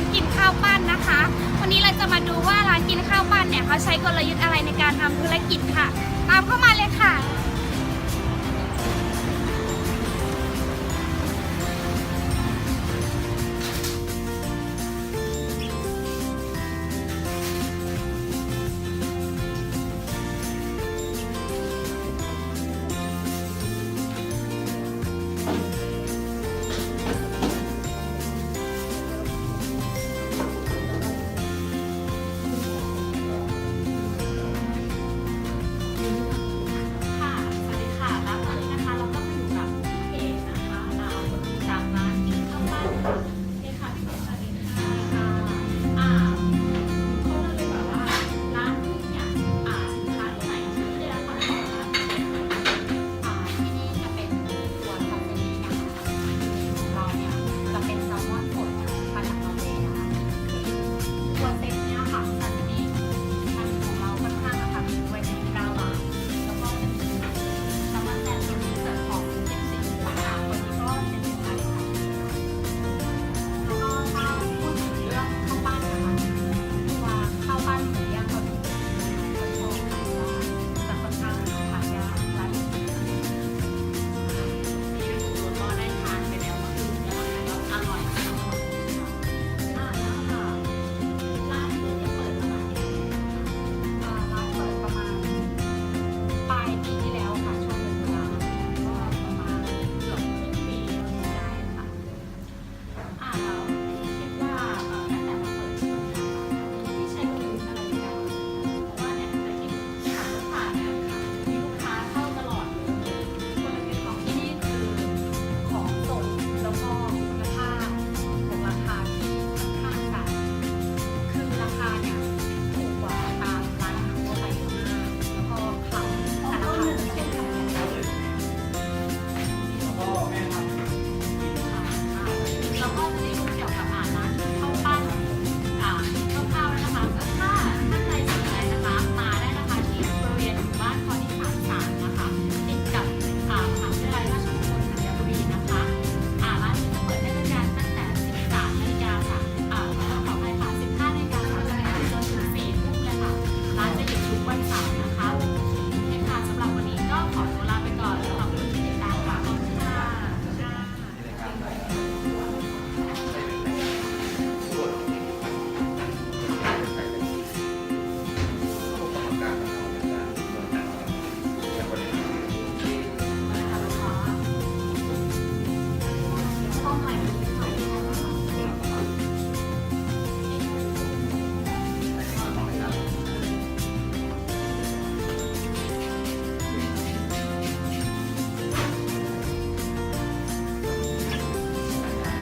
านกินข้าวปั้นนะคะ วันนี้เราจะมาดูว่าร้านกินข้าวปั้นเนี่ยเขาใช้กลยุทธ์อะไรในการทำธุรกิจค่ะ ตามเข้ามาเลยค่ะ